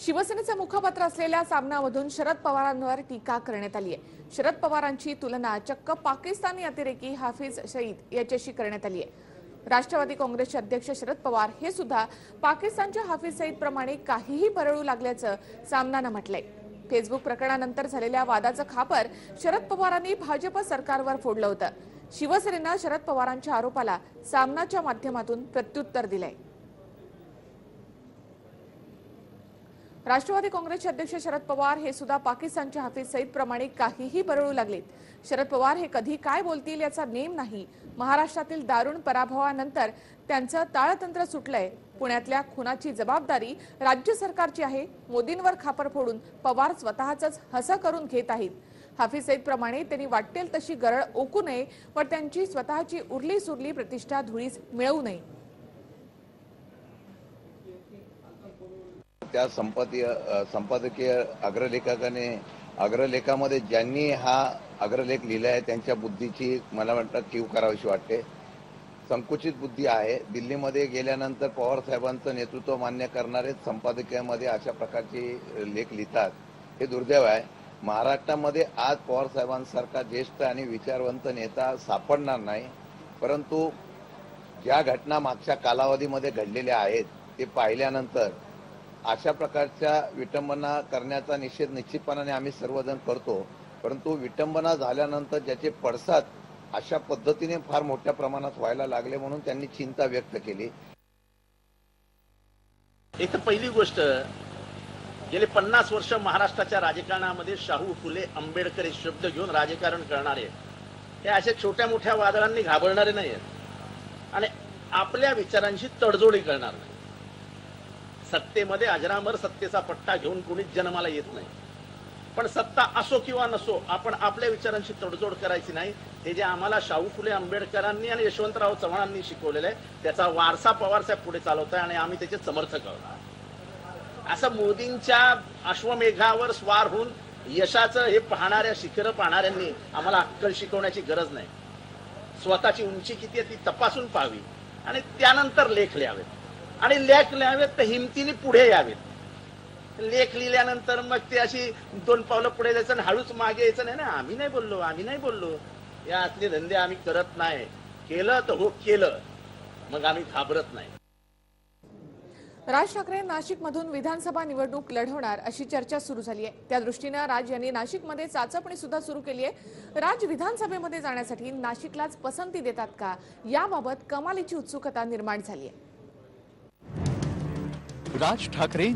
शिवसेनेचं मुखपत्र असलेल्या सामनामधून शरद पवारांवर टीका करण्यात आली आहे. शरद पवारांची तुलना चक्क पाकिस्तानी अतिरेकी हाफिज सईद याच्याशी करण्यात आली आहे. राष्ट्रवादी काँग्रेसचे अध्यक्ष शरद पवार हे सुद्धा पाकिस्तानच्या हाफिज सईद प्रमाणे काहीही परळू लागल्याचं सामनानं म्हटलंय. फेसबुक प्रकरणानंतर झालेल्या वादाचं खापर शरद पवारांनी भाजप सरकारवर फोडलं होतं. शिवसेनेनं शरद पवारांच्या आरोपाला सामनाच्या माध्यमातून प्रत्युत्तर दिलंय. राष्ट्रवादी काँग्रेसचे अध्यक्ष शरद पवार हे सुद्धा पाकिस्तानच्या हाफिज सईद प्रमाणे काहीही बरळू लागलेत. शरद पवार हे कधी काय बोलतील याचा नेम नाही. महाराष्ट्रातील दारुण पराभवानंतर त्यांचं ताळतंत्र सुटलंय. पुण्यातल्या खुनाची जबाबदारी राज्य सरकारची आहे. मोदींवर खापर फोडून पवार स्वतःच हसं करून घेत आहेत. हाफिज सईद प्रमाणे त्यांनी वाटेल तशी गरळ ओकू नये व त्यांची स्वतःची उरली सुरली प्रतिष्ठा धुळीस मिळवू नये. त्या संपादकीय संपादकीय अग्रलेखकाने अग्रलेखामध्ये ज्यांनी हा अग्रलेख लिहिला आहे त्यांच्या बुद्धीची मला वाटतं कीव करावीशी वाटते. संकुचित बुद्धी आहे. दिल्लीमध्ये गेल्यानंतर पवार साहेबांचं नेतृत्व मान्य करणारे संपादकीयामध्ये अशा प्रकारचे लेख लिहितात. हे दुर्दैव आहे. महाराष्ट्रामध्ये आज पवार साहेबांसारखा ज्येष्ठ आणि विचारवंत नेता सापडणार नाही. परंतु ज्या घटना मागच्या कालावधीमध्ये घडलेल्या आहेत ते पाहिल्यानंतर अशा प्रकारच्या विटंबना करण्याचा निषेध निश्चितपणाने आम्ही सर्वजण करतो. परंतु विटंबना झाल्यानंतर ज्याचे पडसाद अशा पद्धतीने फार मोठ्या प्रमाणात व्हायला लागले म्हणून त्यांनी चिंता व्यक्त केली. एक तर पहिली गोष्ट गेले पन्नास वर्ष महाराष्ट्राच्या राजकारणामध्ये शाहू फुले आंबेडकर हे शब्द घेऊन राजकारण करणारे हे अशा छोट्या मोठ्या वादळांनी घाबरणारे नाही आहेत. आणि आपल्या विचारांशी तडजोडी करणार नाही. सत्तेमध्ये अजरामर सत्तेचा पट्टा घेऊन कोणीच जन्माला येत नाही. पण सत्ता असो किंवा नसो आपण आपल्या विचारांशी तडजोड करायची नाही. हे जे आम्हाला शाहू फुले आंबेडकरांनी आणि यशवंतराव चव्हाणांनी शिकवलेलं आहे त्याचा वारसा पवारसाहेब पुढे चालवत आहे आणि आम्ही त्याचे समर्थक आहोत. असं मोदींच्या अश्वमेघावर स्वार होऊन यशाचं हे पाहणाऱ्या शिखरं पाहणाऱ्यांनी आम्हाला अक्कल शिकवण्याची गरज नाही. स्वतःची उंची किती आहे ती तपासून पाहावी आणि त्यानंतर लेख लिहावेत. आणि लेख लिहावेत तर हिमतीने पुढे यावेत. लेख लिहिल्यानंतर मग ते अशी दोन पावलं पुढे जायचं आणि हळूच मागे यायचं नाही ना? आम्ही नाही बोललो आम्ही नाही बोललो. या असले धंदे आम्ही करत नाही. केलं तर हो केलं. मग आम्ही घाबरत नाही. राज ठाकरे नाशिकमधून विधानसभा निवडणूक लढवणार अशी चर्चा सुरू झाली आहे. त्या दृष्टीनं राज यांनी नाशिकमध्ये चाचपणी सुद्धा सुरू केली आहे. राज विधानसभेमध्ये जाण्यासाठी नाशिकलाच पसंती देतात का? याबाबत कमालीची उत्सुकता निर्माण झाली आहे. राज ठाकरे